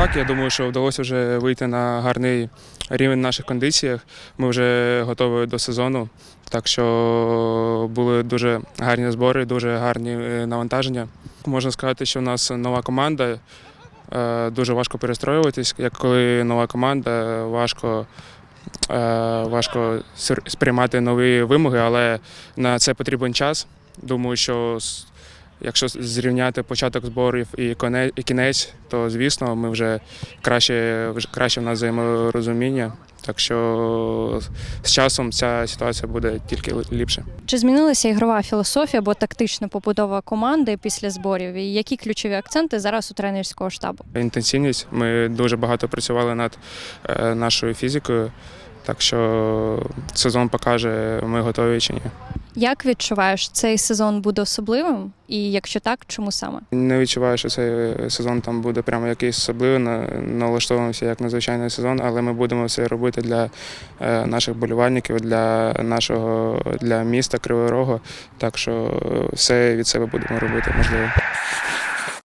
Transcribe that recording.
Так, я думаю, що вдалося вже вийти на гарний рівень в наших кондиціях. Ми вже готові до сезону. Так що були дуже гарні збори, дуже гарні е, навантаження. Можна сказати, що в нас нова команда. Е, Дуже важко перестроюватись. Як коли нова команда, важко, е, важко сприймати нові вимоги, але на це потрібен час. Думаю, що якщо зрівняти початок зборів і кінець, то звісно, ми вже краще, краще в нас взаєморозуміння. Так що з часом ця ситуація буде тільки ліпше. Чи змінилася ігрова філософія або тактична побудова команди після зборів? І які ключові акценти зараз у тренерського штабу? Інтенсивність. Ми дуже багато працювали над е, нашою фізикою. Так що сезон покаже, ми готові чи ні. Як відчуваєш, цей сезон буде особливим? І якщо так, чому саме? Не відчуваю, що цей сезон там буде прямо якийсь особливий. на- Налаштовуємося як надзвичайний сезон, але ми будемо все робити для е, наших болівальників, для нашого для міста Кривого Рогу. Так що е, все від себе будемо робити можливо.